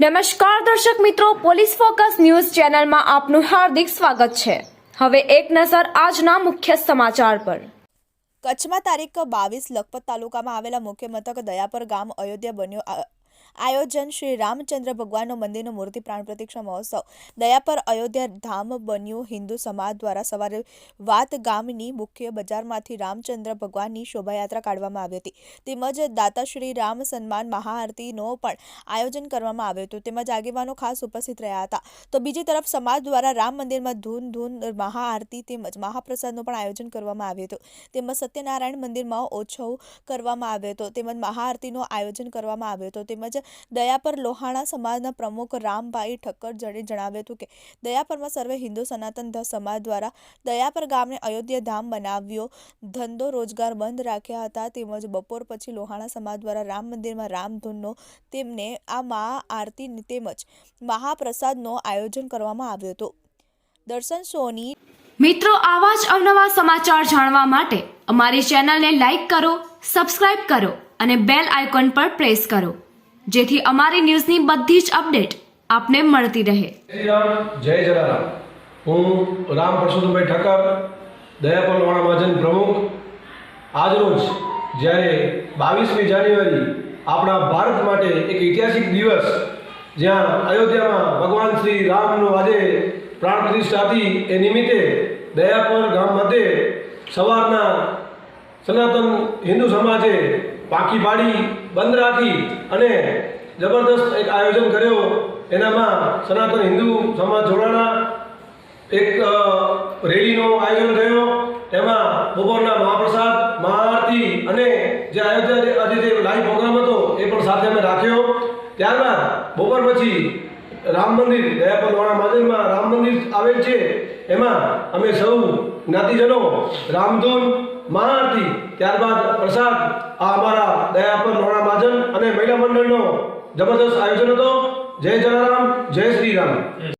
નમસ્કાર દર્શક મિત્રો, પોલીસ ફોકસ ન્યૂઝ ચેનલમાં આપનું હાર્દિક સ્વાગત છે. હવે એક નજર આજના મુખ્ય સમાચાર પર. કચ્છમાં તારીખ બાવીસ લખપત તાલુકામાં આવેલા મુખ્ય મથક દયાપર ગામ અયોધ્યા બન્યો આયોજન શ્રી રામચંદ્ર ભગવાનનો મંદિરનો મૂર્તિ પ્રાણ પ્રતિક્ષા મહોત્સવ. દયાપર અયોધ્યા ધામ બન્યું. હિન્દુ સમાજ દ્વારા સવારે વાત ગામની મુખ્ય બજારમાંથી રામચંદ્ર ભગવાનની શોભાયાત્રા કાઢવામાં આવી હતી. તેમજ દાતા શ્રી રામ સન્માન મહાઆરતીનો પણ આયોજન કરવામાં આવ્યું હતું. તેમજ આગેવાનો ખાસ ઉપસ્થિત રહ્યા હતા. તો બીજી તરફ સમાજ દ્વારા રામ મંદિરમાં ધૂન ધૂન મહાઆરતી તેમજ મહાપ્રસાદનું પણ આયોજન કરવામાં આવ્યું હતું. તેમજ સત્યનારાયણ મંદિરમાં ઓછો કરવામાં આવ્યો હતો. તેમજ મહાઆરતીનું આયોજન કરવામાં આવ્યું હતું. તેમજ દયાપર લોહાણા સમાજના પ્રમુખ રામભાઈ ઠક્કર જણે જણાવ્યું હતું કે, દયાપરમાં સર્વે હિન્દુ સનાતન સમાજ દ્વારા દયાપર ગામને અયોધ્યા ધામ બનાવ્યો. ધંધો રોજગાર બંધ રાખ્યા હતા. તેમજ બપોર પછી લોહાણા સમાજ દ્વારા રામ મંદિરમાં રામધૂનનો તેમને આ મહાઆરતી તેમજ મહાપ્રસાદનો આયોજન કરવામાં આવ્યું હતું. દર્શન સોની મિત્રો, આવા જ અવનવા સમાચાર જાણવા માટે અમારી ચેનલને લાઈક કરો, સબસ્ક્રાઇબ કરો અને બેલ આઇકોન પર પ્રેસ કરો. જેથી અમારી ન્યૂઝની બધી જ અપડેટ આપને મળતી રહે. જય રામ, જય જલારામ. હું રામ પરસોત્તમભાઈ ઠક્કર, દયાપર વાણા મહાજન પ્રમુખ. આજરોજ જ્યારે બાવીસમી જાન્યુઆરી આપણા ભારત માટે એક ઐતિહાસિક દિવસ, જ્યાં અયોધ્યામાં ભગવાન શ્રી રામનું આજે પ્રાણ પ્રતિષ્ઠા હતી એ નિમિત્તે દયાપર ગામ મધ્યે સવારના સનાતન હિન્દુ સમાજે પાકી પાડી બંધ રાખી અને જબરદસ્ત એક આયોજન કર્યો. એનામાં સનાતન હિન્દુ સમાજ જોડાણા એક રેલીનો આયોજન થયો. એમાં બપોરના મહાપ્રસાદ, મહાઆરતી અને જે આયોજન આજે જે લાઈવ પ્રોગ્રામ હતો એ પણ સાથે અમે રાખ્યો. ત્યારબાદ બપોર પછી રામ મંદિર દયાપર મંદિરમાં રામ મંદિર આવેલ છે. એમાં અમે સૌ જ્ઞાતિજનો, રામધૂન મહાઆરતી. ત્યારબાદ પ્રસાદ. આ અમારા દયાપર નોણા મહાજન અને મહિલા મંડળનો જબરદસ્ત આયોજન હતો. જય જલારામ, જય શ્રી રામ